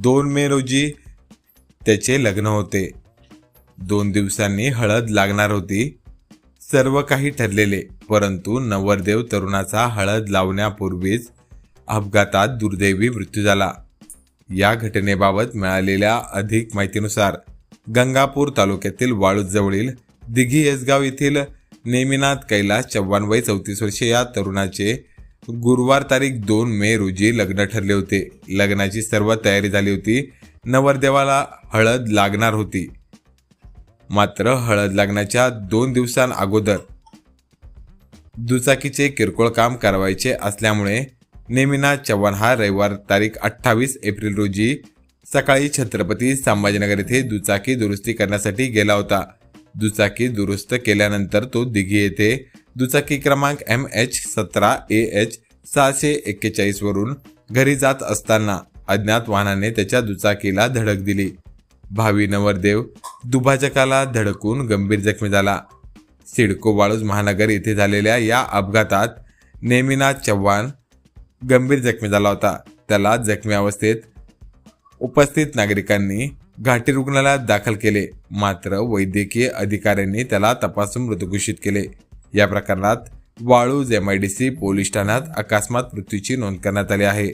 दोन मे रोजी त्याचे लग्न होते. दोन दिवसांनी हळद लागणार होती. सर्व काही ठरलेले परंतु नवरदेव तरुणाचा हळद लावण्यापूर्वीच अपघातात दुर्दैवी मृत्यू झाला. या घटनेबाबत मिळालेल्या अधिक माहितीनुसार गंगापूर तालुक्यातील वाळूजवळील दिघी येसगाव येथील नेमिनाथ कैलास चव्हाण वय चौतीस वर्षे या तरुणाचे गुरुवार तारीख दोन मे रोजी लग्न ठरले होते. लग्नाची सर्व तयारी झाली होती. नवरदेवाला हळद लागणार होती. मात्र हळद लागण्याच्या दोन दिवसांअगोदर दुचाकीचे किरकोळ काम करावायचे असल्यामुळे नेमिना चव्हाण हा रविवार तारीख अठ्ठावीस एप्रिल रोजी सकाळी छत्रपती संभाजीनगर येथे दुचाकी दुरुस्ती करण्यासाठी गेला होता. दुचाकी दुरुस्त केल्यानंतर तो दिघी येथे दुचाकी क्रमांक एम एच सतरा ए एच सहाशे एक्केचाळीस वरून घरी जात असताना अज्ञात वाहनाने त्याच्या दुचाकीला धडक दिली. भावी नवरदेव दुभाजकाला धडकून गंभीर जखमी झाला. सिडको वाळूज महानगर येथे झालेल्या या अपघातात नेमिनाथ चव्हाण गंभीर जखमी झाला होता. त्याला जखमी अवस्थेत उपस्थित नागरिकांनी घाटी रुग्णालयात दाखल केले. मात्र वैद्यकीय अधिकाऱ्यांनी त्याला तपासून मृत घोषित केले. या प्रकरणात वाळूज सी पोलीस ठाण्यात अकस्मात मृत्यूची नोंद करण्यात आली आहे.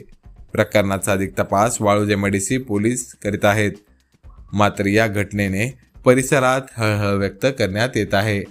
प्रकरणाचा अधिक तपास वाळूज सी पोलीस करीत आहेत. मात्र या घटनेने परिसरात हळहळ व्यक्त करण्यात येत आहे.